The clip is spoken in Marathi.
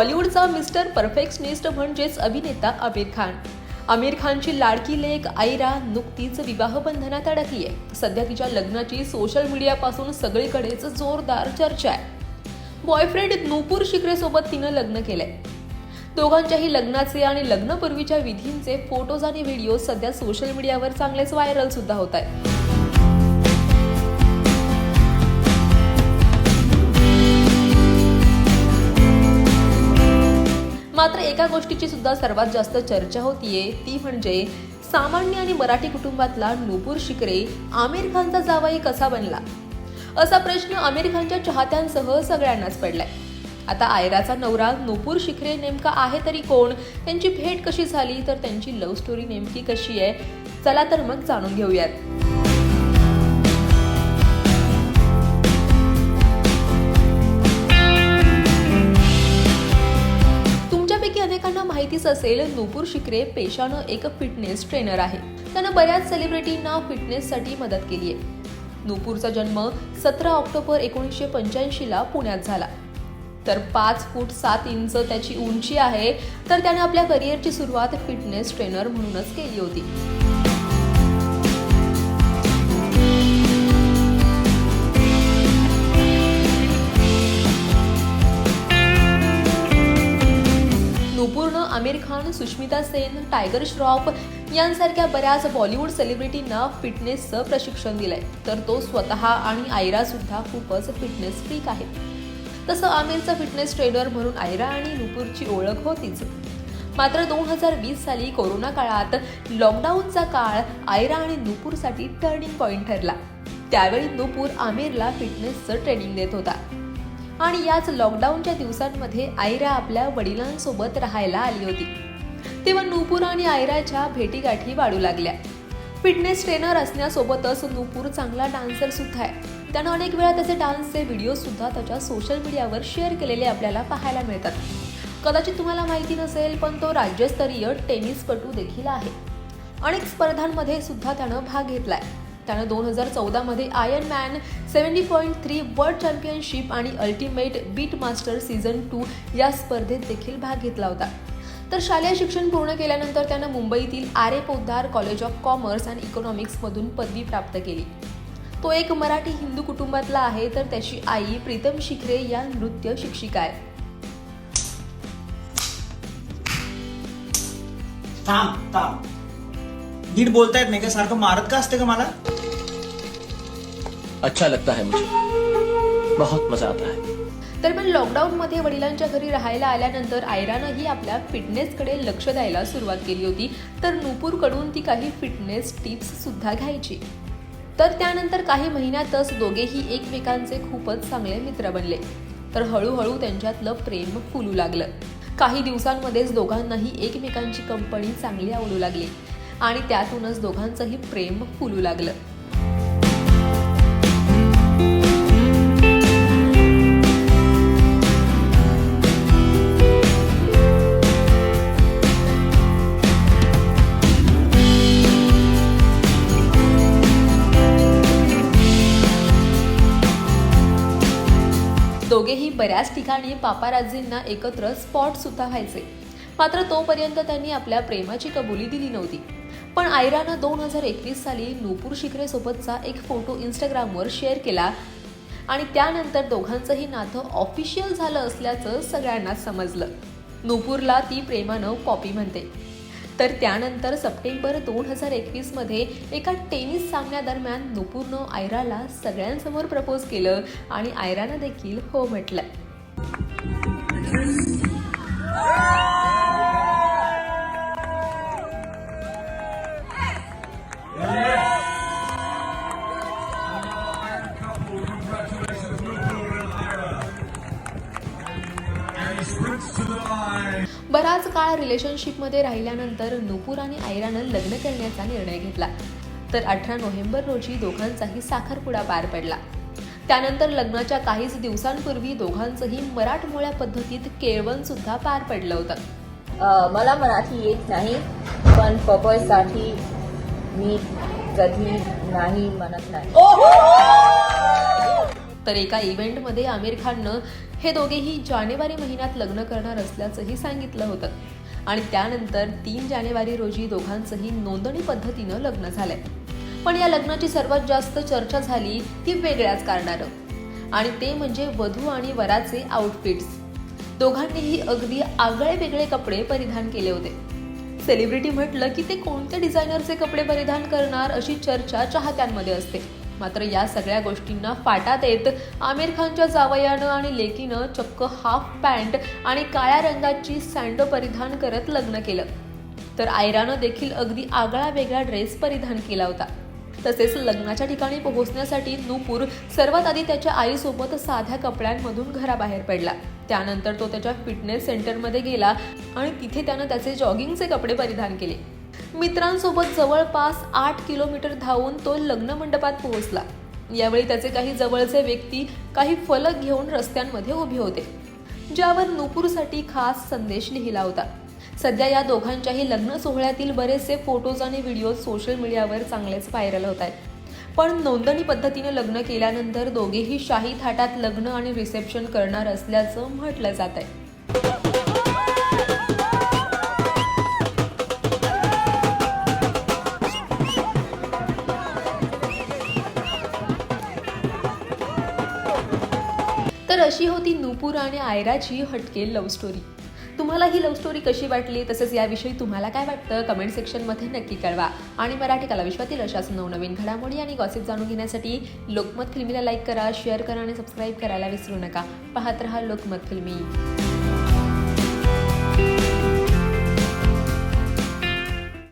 बॉलिवूडचा मिस्टर परफेक्शनिस्ट म्हणजेच अभिनेता आमिर खान. आमिर खानची लाडकी लेख आयरा नुकतीच विवाह बंधनात अडकली आहे सध्या तिच्या लग्नाची सोशल मीडियापासून सगळीकडेच जोरदार चर्चा आहे. बॉयफ्रेंड नूपूर शिखरेसोबत तिनं लग्न केलंय. दोघांच्याही लग्नाचे आणि लग्नपूर्वीच्या विधींचे फोटोज आणि व्हिडिओ सध्या सोशल मीडियावर चांगलेच व्हायरल सुद्धा होत आहेत. मात्र एका गोष्टीची सुद्धा सर्वात जास्त चर्चा होतीये ती म्हणजे सामान्य आणि मराठी कुटुंबातला नुपूर शिकरे आमिर खानचा जावाई कसा बनला? असा प्रश्न आमिर खानच्या चाहत्यांसह सगळ्यांनाच पडलाय. आता आयराचा नवरा नुपूर शिखरे नेमका आहे तरी कोण? त्यांची भेट कशी झाली? तर त्यांची लव्ह स्टोरी नेमकी कशी आहे? चला तर मग जाणून घेऊयात. अनेकांना माहितीच असेल नुपूर शिकरे पेशानं एक फिटनेस ट्रेनर आहे. त्यानं बऱ्याच सेलिब्रिटींना फिटनेससाठी मदत केली आहे. नुपूरचा जन्म सतरा ऑक्टोबर एकोणीसशे पंच्याऐंशीला पुण्यात झाला. तर पाच फूट सात इंच त्याची उंची आहे तर त्याने आपल्या करिअरची सुरुवात फिटनेस ट्रेनर म्हणूनच केली होती. सुष्मिता सेन टायगर श्रॉफ यांसारख्या बऱ्याच बॉलिवूड सेलिब्रिटींना फिटनेसचं प्रशिक्षण दिलंय. तर तो स्वतः आणि आयरा सुद्धा खूपच फिटनेस फ्रीक आहे तसं आमिरचा फिटनेस ट्रेनर म्हणून आयरा आणि नुपूरची ओळख होतीच. मात्र दोन हजार वीस साली कोरोना काळात लॉकडाऊनचा काळ आयरा आणि नुपूरसाठी टर्निंग पॉईंट ठरला. त्यावेळी नुपूर आमिरला फिटनेसचं ट्रेनिंग देत होता. आणि याच लॉकडाऊनच्या दिवसांमध्ये आयरा आपल्या वडिलांसोबत राहायला आली होती. तेव्हा नूपूर आणि आयराच्या भेटीगाठी वाढू लागल्या. फिटनेस ट्रेनर असण्यासोबतच नूपूर चांगला डान्सर सुद्धा आहे. त्यानं अनेक वेळा त्याचे डान्सचे व्हिडिओ सुद्धा त्याच्या सोशल मीडियावर शेअर केलेले आपल्याला पाहायला मिळतात. कदाचित तुम्हाला माहिती नसेल पण तो राज्यस्तरीय टेनिसपटू देखील आहे. अनेक स्पर्धांमध्ये सुद्धा त्यानं भाग घेतलाय. त्यानं दोन हजार चौदामध्ये Ironman seventy point three world championship आणि ultimate beat master season two या स्पर्धेत देखील भाग घेतला होता. तर शालेय शिक्षण पूर्ण केल्यानंतर त्यानं मुंबईतील R A Poddar college of commerce and इकॉनॉमिक्समधून पदवी प्राप्त केली. तो एक मराठी हिंदू कुटुंबातला आहे तर त्याची आई प्रीतम शिखरे या नृत्य शिक्षिका आहे. थांब थांब. नीट बोलता येत नाही का? सारखं मारत का असते का मला? अच्छा लगता है मुझे. बहुत मजा आता है. दरम्यान लॉकडाऊनमध्ये वडिलांच्या घरी राहायला आल्यानंतर आयरानंही आपल्या फिटनेसकडे लक्ष द्यायला सुरुवात केली होती. तर नूपूरकडून ती काही फिटनेस टिप्स सुद्धा घ्यायची. तर त्यानंतर काही महिन्यातच दोघेही एकमेकांचे खूपच चांगले मित्र बनले. तर हळूहळू त्यांच्यातलं प्रेम फुलू लागलं. काही दिवसांमध्येच दोघांनाही एकमेकांची कंपनी चांगली आवडू लागली. आणि त्यातूनच दोघांचंही प्रेम फुलू लागलं. बऱ्याच ठिकाणी पापाराजींना एकत्र स्पॉट सुद्धा व्हायचे. मात्र तोपर्यंत त्यांनी आपल्या प्रेमाची कबुली दिली नव्हती. पण आयरानं दोन हजार एकवीस साली नूपूर शिखरे सोबतचा एक फोटो इंस्टाग्रामवर शेअर केला आणि त्यानंतर दोघांचंही नातं ऑफिशियल झालं असल्याचं सगळ्यांना समजलं. नूपूरला ती प्रेमानं कॉपी म्हणते. तर त्यानंतर सप्टेंबर दोन हजार एकवीसमध्ये एका टेनिस सामन्यादरम्यान नुपूरनं आयराला सगळ्यांसमोर प्रपोज केलं आणि आयरानं देखील हो म्हटलं. बराच काळ रिलेशनशिपमध्ये राहिल्यानंतर नुपूर आणि आयरानं लग्न करण्याचा निर्णय घेतला. तर अठरा नोव्हेंबर रोजी दोघांचाही साखरपुडा पार पडला. त्यानंतर लग्नाच्या काहीच दिवसांपूर्वी दोघांचंही मराठमोळ्या पद्धतीत केळवण सुद्धा पार पडलं होतं. मला मराठी येत नाही पण पपईसाठी मी कधी नाही म्हणत नाही. तर एका इव्हेंटमध्ये आमिर खाननं हे दोघेही जानेवारी महिन्यात लग्न करणार असल्याचंही सांगितलं होतं. आणि त्यानंतर तीन जानेवारी रोजी दोघांचंही नोंदणी पद्धतीनं लग्न झालंय. पण या लग्नाची सर्वात जास्त चर्चा झाली ती वेगळ्याच कारणानं. आणि ते म्हणजे वधू आणि वराचे आउटफिट्स दोघांनीही अगदी आगळे वेगळे कपडे परिधान केले होते. सेलिब्रिटी म्हटलं की ते कोणत्या डिझायनरचे कपडे परिधान करणार अशी चर्चा चाहत्यांमध्ये असते. मात्र या सगळ्या गोष्टींना फाटा देत आमिर खानच्या जावयानं आणि लेकीनं चक्क हाफ पॅन्ट आणि काळ्या रंगाची सँडो परिधान करत लग्न केलं. तर आयरानं देखील अगदी आगळा वेगळा ड्रेस परिधान केला होता. तसेच लग्नाच्या ठिकाणी पोहोचण्यासाठी नूपूर सर्वात आधी त्याच्या आईसोबत साध्या कपड्यांमधून घराबाहेर पडला. त्यानंतर तो त्याच्या फिटनेस सेंटरमध्ये गेला आणि तिथे त्यानं त्याचे जॉगिंगचे कपडे परिधान केले. मित्रांसोबत जवळपास आठ किलोमीटर धावून तो लग्न मंडपात पोहोचला. यावेळी त्याचे काही जवळचे व्यक्ती काही फलक घेऊन रस्त्यांमध्ये उभे होते ज्यावर नुपूरसाठी खास संदेश लिहिला होता. सध्या या दोघांच्याही लग्न सोहळ्यातील बरेचसे फोटोज आणि व्हिडिओ सोशल मीडियावर चांगलेच व्हायरल होत आहेत. पण नोंदणी पद्धतीने लग्न केल्यानंतर दोघेही शाही थाटात लग्न आणि रिसेप्शन करणार असल्याचं म्हटलं जात आहे. तर अशी होती नूपूर आणि आयराची हटके लव्ह स्टोरी तुम्हाला ही लव्ह स्टोरी कशी वाटली? तसेच याविषयी तुम्हाला काय वाटतं? कमेंट सेक्शनमध्ये नक्की कळवा. आणि मराठी कलाविश्वातील अशाच नवनवीन घडामोडी आणि गॉसिप जाणून घेण्यासाठी लोकमत फिल्मीला लाईक करा शेअर करा आणि सबस्क्राईब करायला विसरू नका. पाहत रहा लोकमत फिल्मी.